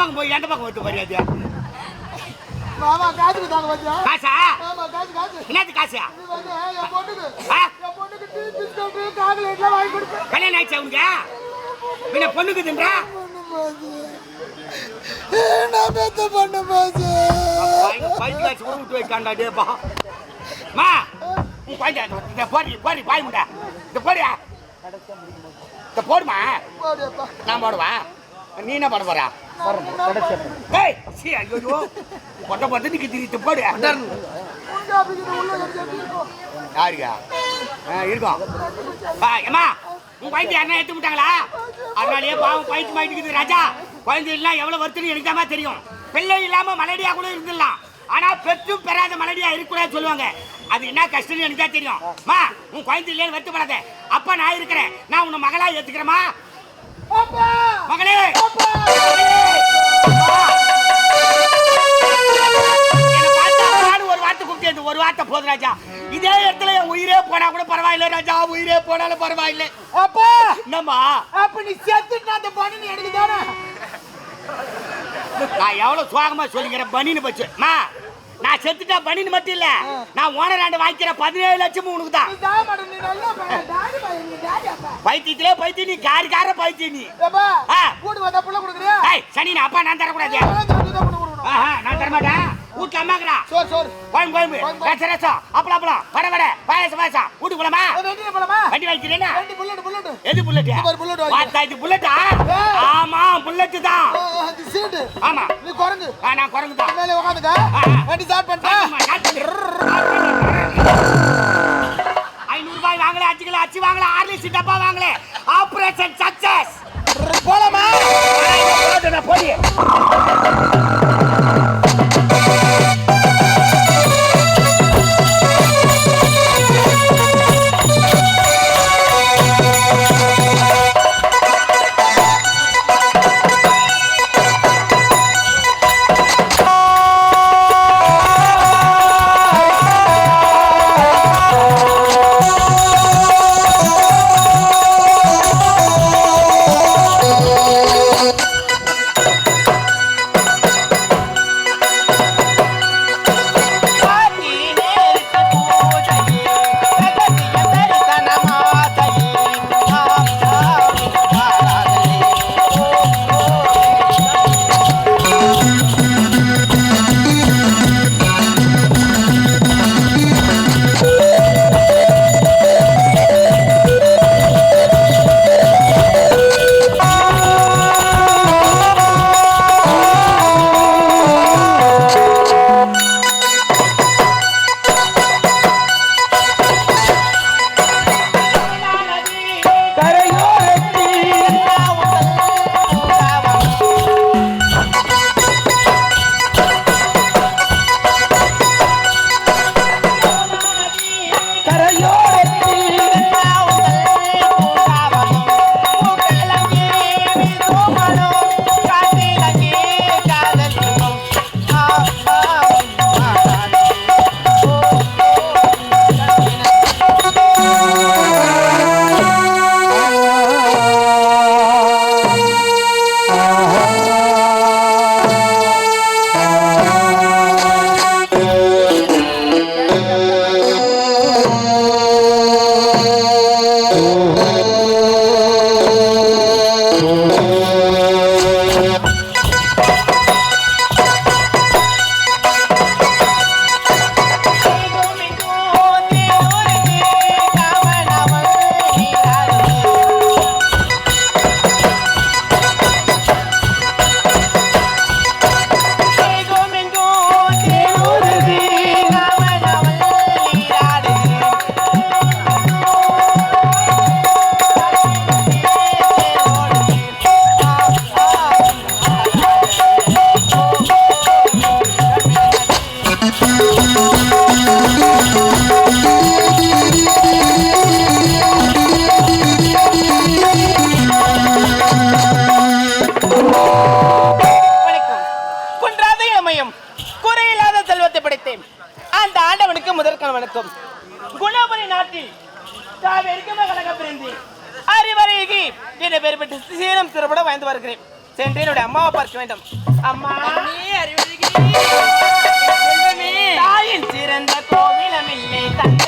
பக்கம் போய் எந்த பக்கம் விட்டு மரியாதை மாமா காசுக்கு தாங்க வச்சா? காசா? ஆமா காசு காசு. என்னது காசா? இது வந்து என் பொண்ணுக்கு? என் பொண்ணுக்கு டீ பிஸ்கட் சாக்லேட்லாம் வாங்கி கொடுப்பேன் கல்யாணம் ஆயிடுச்சா உனக்கு? பின்ன பொண்ணுக்கு தின்றா? நான் பெத்த பொண்ணு பாசு பைக்கு காசு விட்டு வைக்காண்டா டேப்பா மா உன் குழந்தை இந்த போடி போடி பாய் முண்டா இந்த போடியா? இந்த போடுமா? நான் போடுவா? நீ என்ன பண்ண போறா? ஏய் சி ஐயோ பொட்ட பொட்ட நிக்க திரித்து போடு. யாருக்கா ஆ இருக்கும். ஆ உன் குழந்தை யாருன்னா எடுத்து விட்டாங்களா அதனாலயே பாவம் பயிற்சி மாட்டிக்குது ராஜா. குழந்தை இல்ல எவ்வளவு வருத்தம் எனக்கு தெரியும். பிள்ளை இல்லாம மலடியா கூட இருந்துடலாம். ஆனா பெற்றும் பெறாத மலடியா இருக்கக்கூடாது சொல்லுவாங்க. அது என்ன கஷ்டம்னு எனக்கு தான் தெரியும். மா உன் குழந்தை இல்லைன்னு வருத்தப்படாத. அப்பா நான் இருக்கிறேன். நான் உன்னை மகளா ஏத்துக்கிறேமா மகளே! ஒரு வார்த்தை போதும் ராஜா. இதே இடத்துல என் உயிரே போனா கூட பரவாயில்ல ராஜா. உயிரே போனாலும் பரவாயில்ல. அப்பா! என்னம்மா? அப்ப நீ செத்துட்டு அந்த பண்ணு எனக்கு தானே? நான் எவ்வளவு சுவாகமா சொல்லிக்கிறேன் பனின்னு பச்சு. மா நான் செத்துட்டா பனின்னு மட்டும் இல்ல. நான் ஓனராண்டு வாங்கிக்கிற பதினேழு லட்சம் உனக்கு தான் பைத்தியத்திலே பைத்தியம் நீ காரி கார பைத்தியம் நீ. கூட்டு வந்தா புள்ள கொடுக்குறியா? ஏய் சனி நான் அப்பா நான் கொடுக்கணும். ஆஹா நான் தரமாட்டேன். வீட்டுல அம்மாக்குறா சோறு சோறு. கோயம்பு கோயம்பு. ரசம் ரசம் அப்பளம் அப்பளம். வட வட பாயசம் பாயசம். வீட்டுக்கு போலாமா? வெண்டின போலாமா? வண்டி வைக்கிறேன்னா வெண்டி புல்லட் புல்லட் எது புல்லட் இது ஒரு வாங்கி. பார்த்தா இது புல்லட்டா. ஆமா புல்லட் தான். அது சீட்டு. ஆமா. நீ குரங்கு. நான் குரங்கு தான். மேலே உட்காந்துக்க ஆ. வண்டி ஸ்டார்ட் பண்ணிட்டா. அச்சு வாங்கல லிட்டர் டப்பா வாங்கல. ஆபரேஷன் சக்சஸ் போலாமா? போடி குறையில்லாத செல்வத்தை படைத்தேன். அந்த ஆண்டவனுக்கு முதற்கான வணக்கம். குணபுரி நாட்டில் தாவேற்கு மகனாக பிறந்தேன் அறிவரைகி என்ற பெயர் பெற்று சீரம் சிறப்பட வாழ்ந்து வருகிறேன். சென்று என்னுடைய அம்மாவை பார்க்க வேண்டும். அம்மா. தாயின் சிறந்த கோவிலமில்லை தந்த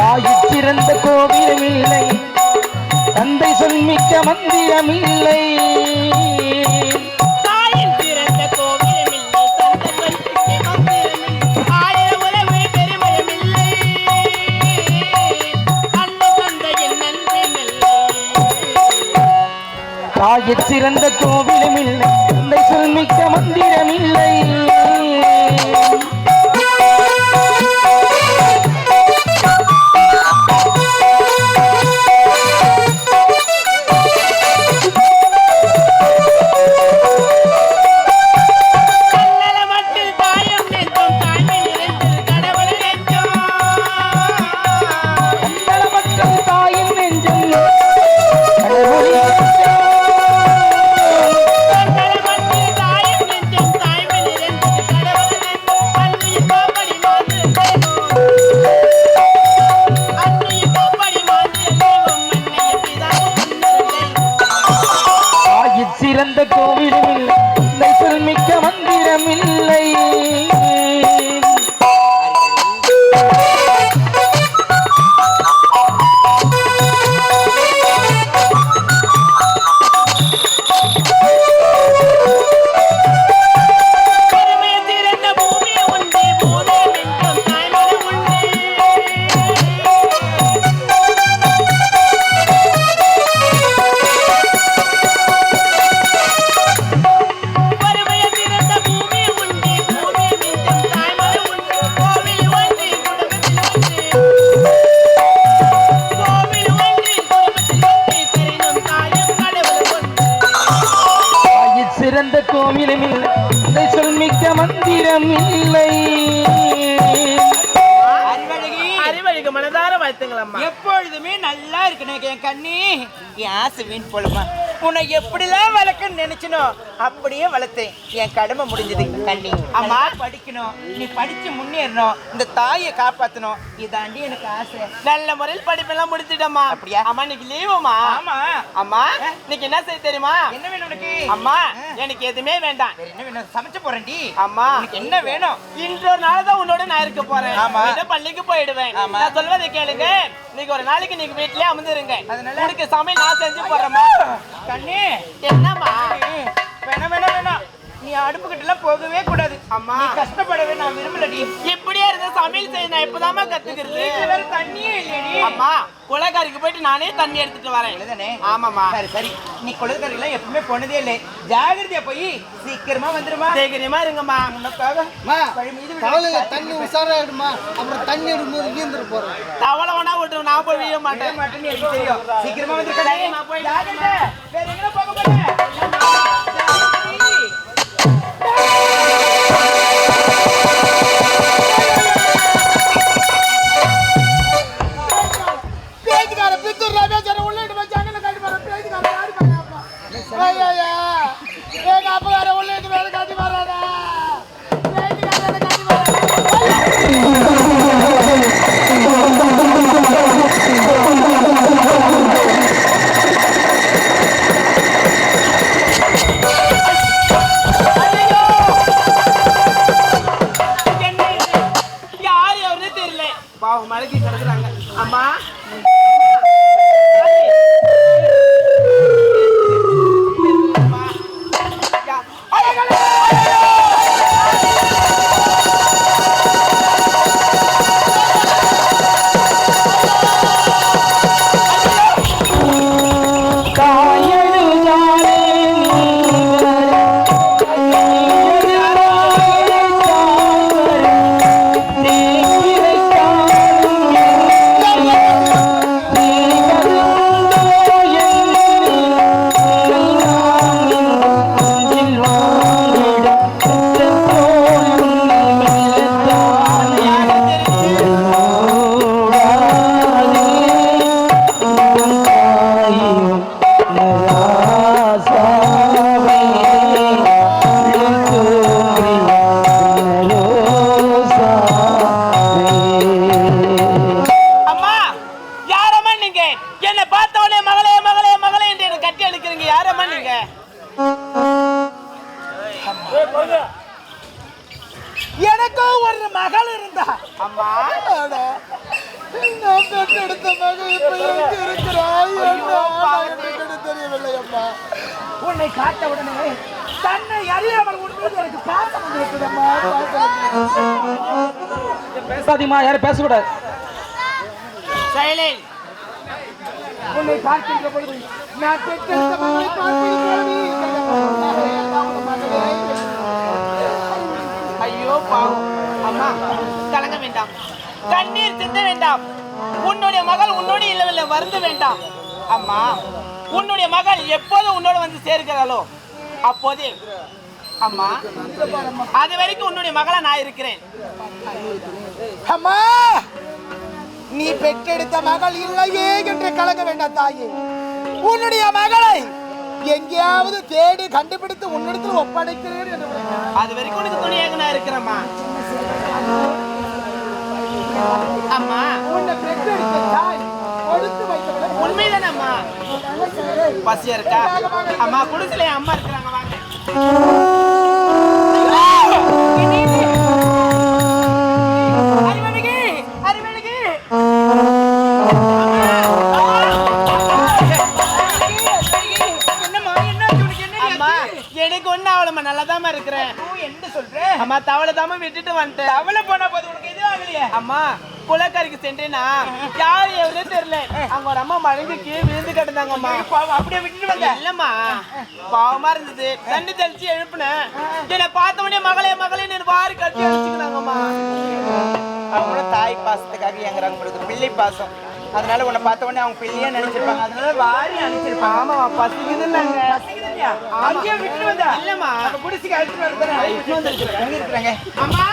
தாயின் சிறந்த கோவிலம் இல்லை தந்தை சொல்மிக்க மந்திரமில்லை. தாயிற் சிறந்த கோவிலமில்லை. தந்தை சொல்மிக்க மந்திரமில்லை. தாயிற் அறிவழிக்கு மனதார வாழ்த்துங்களம்மா. எப்பொழுதுமே நல்லா இருக்கணும் என் கண்ணி. என் ஆசை வீண் போலமா உன்னை எப்படிலாம் வளர்க்கன்னு நினைச்சனோ அப்படியே வளர்த்தேன். என் கடமை முடிஞ்சது. கண்ணி அம்மா படிக்கணும். நீ படிச்சு முன்னேறணும். இந்த தாயை காப்பாத்தணும். இதாண்டி எனக்கு ஆசை. நல்ல முறையில் படிப்பெல்லாம் முடிச்சிட்டம்மா. அப்படியா? அம்மா இன்னைக்கு லீவுமா ஆமா. அம்மா இன்னைக்கு என்ன செய்ய தெரியுமா? என்ன வேணும் உனக்கு? அம்மா எனக்கு எதுவுமே வேண்டாம். என்ன வேணும்? சமைச்சு போறேன்டி. அம்மா. உனக்கு என்ன வேணும்? இன்றொரு நாள் தான் உன்னோட நான் இருக்க போறேன். ஆமா. பள்ளிக்கு போயிடுவேன். நான் சொல்வதை கேளுங்க. நீங்க ஒரு நாளைக்கு நீங்க வீட்லயே அமர்ந்துருங்க. அதனால? உனக்கு சமையல் நான் செஞ்சு போறேம்மா கண்ணி. என்னம்மா? வேணாம் வேணாம் வேணாம். நீ அடுப்பு கிட்டலாம் போகவே கூடாது. அம்மா. கஷ்டப்படவே நான் விரும்பலடி. இப்படியே இருந்த சமையல் செய்ய நான் இப்பதாம்மா கத்துக்கிறது. வீட்டுல வேற தண்ணியே இல்லையடி. அம்மா குலக்காரிக்கு போயிட்டு நானே தண்ணி எடுத்துட்டு வரேன்? ஆமாம்மா. சரி சரி. நீ குளக்கரையெல்லாம் எப்பவுமே போனதே இல்லை. ஜாகிரதையா போய் சீக்கிரமா வந்துருமா? சீக்கிரமா இருங்கம்மா. தண்ணி உஷாராயிடுமா? அப்புறம் தண்ணி எடுக்கும்போது வீந்துட்டு போறேன் தவளை வேணா விட்டு நான் போய் வீழ மாட்டேன். சீக்கிரமா வந்து சரி, நான் போய் ஜாகிரதை. வேற எங்க போக மாட்டேன் எனக்கும் ஒரு மகள் இருந்தா. அம்மா. நான் பெற்றெடுத்த மகள் தெரியவில்லை அம்மா. உன்னை காட்ட உடனே தன்னை அறியாமல் உண்மையில் எனக்கு பாசம் வந்திருக்குதம்மா பேசாதீமா யாரும் பேசக்கூடாது. சைலேன் உன்னை பார்க்கின்ற பொழுது நான் பெற்றெடுத்த கண்ணீர் சிந்த வேண்டாம். உன்னுடைய மகள் உன்னோடு இல்லவில்லை வருந்த வேண்டாம். அம்மா உன்னுடைய மகள் எப்போது உன்னோட வந்து சேர்கிறாளோ அப்போதே. அம்மா அது வரைக்கும் உன்னுடைய மகளா நான் இருக்கிறேன். அம்மா நீ பெற்றெடுத்த மகள் இல்லையே என்று கலங்க வேண்டாம் தாயே. உன்னுடைய மகளை எங்கேயாவது தேடி கண்டுபிடித்து உன்னிடத்தில் ஒப்படைக்கிறேன். அது வரைக்கும் உனக்கு துணையாக நான் இருக்கிறேம்மா. அம்மா. உன்னை பெற்றெடுத்த தாய் கொடுத்து வைத்தவளை உண்மைதானே அம்மா? பசியா இருக்கா? அம்மா குடிசையில அம்மா இருக்கிறாங்க வாங்க. எனக்கு ஒண்ணு அவளம்மா நல்லாதாம்மா இருக்கிறேன் என்ன சொல்ற? அம்மா தவளை தாம விட்டுட்டு வந்துட்டேன். தவளை போனா போது உனக்கு எதுவும் ஆகலையே? அம்மா குளக்கரைக்கு சென்றேனா? யார் எவரே தெரியல. அங்க ஒரு அம்மா மழங்கு கீழே விழுந்து கிடந்தாங்கம்மா. அப்படியே விட்டுட்டு வந்த. இல்லம்மா பாவமா இருந்தது. தண்ணி தெளிச்சு எழுப்புனேன். என்னை பார்த்த உடனே மகளே மகளே என்ன வாரி கட்டி அடிச்சுக்கினாங்கம்மா. அவங்களும் தாய் பாசத்துக்காக எங்கிறாங்க உங்களுக்கு பிள்ளை பாசம். அதனால உன்னை பார்த்த உடனே அவங்க பிள்ளையா நினைச்சிருப்பாங்க. அதனால வாரி அனுப்பிச்சிருப்பாங்க. ஆமா பசிக்குதுன்னாங்க அங்கேயே விட்டு வந்தா. இல்லம்மா அழைச்சிட்டு எங்க இருக்கிறாங்க? அம்மா.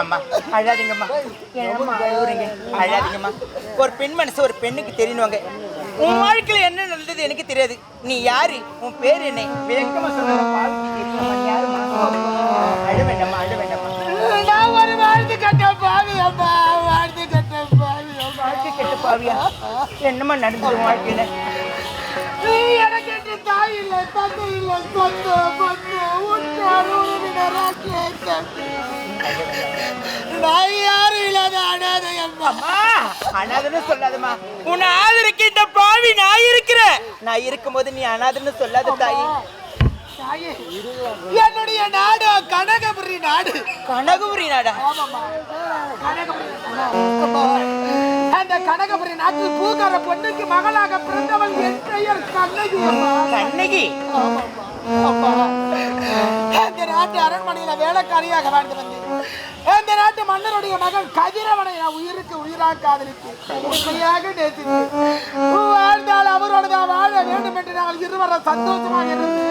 அம்மா அழாதீங்கம்மா. அழுகுறீங்க அழாதீங்கம்மா. ஒரு பெண் மனசு ஒரு பெண்ணுக்கு தெரியணுவாங்க உன் வாழ்க்கையில என்ன நடந்தது எனக்கு தெரியாது. நீ யாரு? உன் பேர் என்ன? விளக்கமா சொல்லுங்க வாழ்க்கை கெட்ட பாவியா என்னம்மா நடந்தது உன் வாழ்க்கையில? நீ எனக்கு தாய் இல்லை தந்தை இல்லை சொந்த பந்து. உற்றார் உறவினராக நான் யாரும் இல்லாத அனாதை அம்மா. அனாதன்னு சொல்லாதம்மா. உன்னை ஆதரிக்கின்ற பாவி நான் இருக்கிறேன். நான் இருக்கும்போது நீ அனாதன்னு சொல்லாத தாயி. தாயே என்னுடைய நாடு கனகபுரி நாடு. கனகபுரி நாடா? அந்த கனகபுரி நாட்டில் பூக்கார பொண்ணுக்கு மகளாக பிறந்தவள் என் பெயர் கண்ணகி கண்ணகி? அந்த நாட்டு அரண்மனையில வேலைக்காரியாக வாழ்ந்து வந்தேன். அந்த நாட்டு மன்னருடைய மகன் கதிரவனை நான் உயிருக்கு உயிராக காதலித்து உண்மையாக நேசித்து வாழ்ந்தால் அவரோடு தான் வாழ வேண்டும் என்று நாங்கள் இருவரும் சந்தோஷமாக இருந்து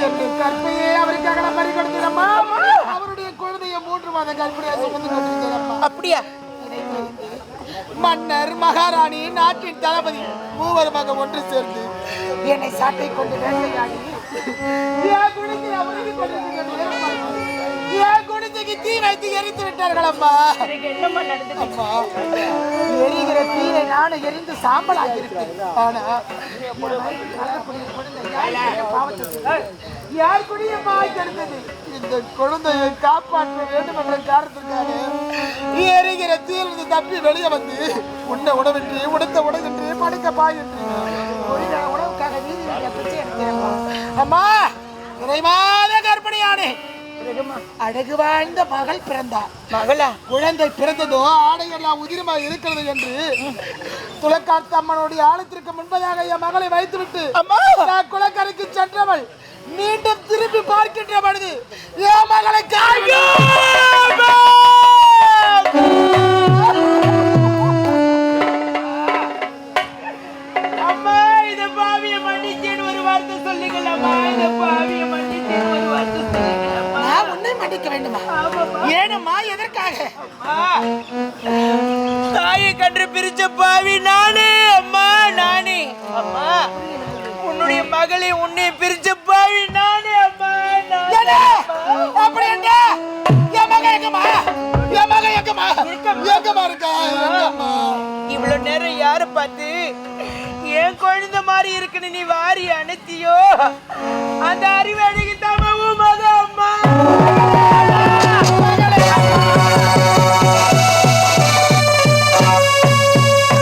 என்று கற்பையே அவருக்காக நான் பறி கொடுத்தேனம்மா அவருடைய குழந்தைய மூன்று மாத கர்ப்பிணியாக சுமந்து கொண்டிருக்கிறேன் அப்படியா? மன்னர் மகாராணி நாட்டின் தளபதி மூவர் மகன் ஒன்று சேர்ந்து என்னை சாட்டை கொண்டு வேட்டையாடி. குழந்தைக்கு தீ வைத்து எரித்து விட்டார்கள் அம்மா. அம்மா எரிகிற தீரை நானும் எரிந்து சாம்பல் ஆனா யார் குடியம்மா கிடந்தது இந்த குழந்தையை காப்பாற்ற வேண்டும் என்ற காரணத்திற்காக எரிகிற தீயிலிருந்து தப்பி வெளியே வந்து உண்ண உணவின்றி உடுத்த உணவின்றி படுக்க பாயின்றி உணவுக்காக வீதி அம்மா நிறைவாத கற்பனையானே அழகு வாழ்ந்த மகள் பிறந்தார் மகளா? குழந்தை பிறந்ததோ ஆடையெல்லாம் உதிரமா இருக்கிறது என்று துளக்காத்து அம்மனுடைய ஆலயத்திற்கு முன்பதாக என் மகளை வைத்துவிட்டு நான் குளக்கரைக்கு சென்றவள் மீண்டும் திரும்பி பார்க்கின்ற பொழுது என் மகளை காணோ நான் வேண்டுமா? ஏனம்மா எதற்காக? தாயை கன்று பிரிச்ச பாவி நானே அம்மா நானே. அம்மா உன்னுடைய மகளை உன்னை பிரிச்ச எங்கம்மா இருக்கா இவ்வளவு நேரம் யாரு பார்த்து என் குழந்தை மாதிரி இருக்குன்னு நீ வாரி அனுத்தியோ அந்த அறிவு அழகி தமவும் அம்மா.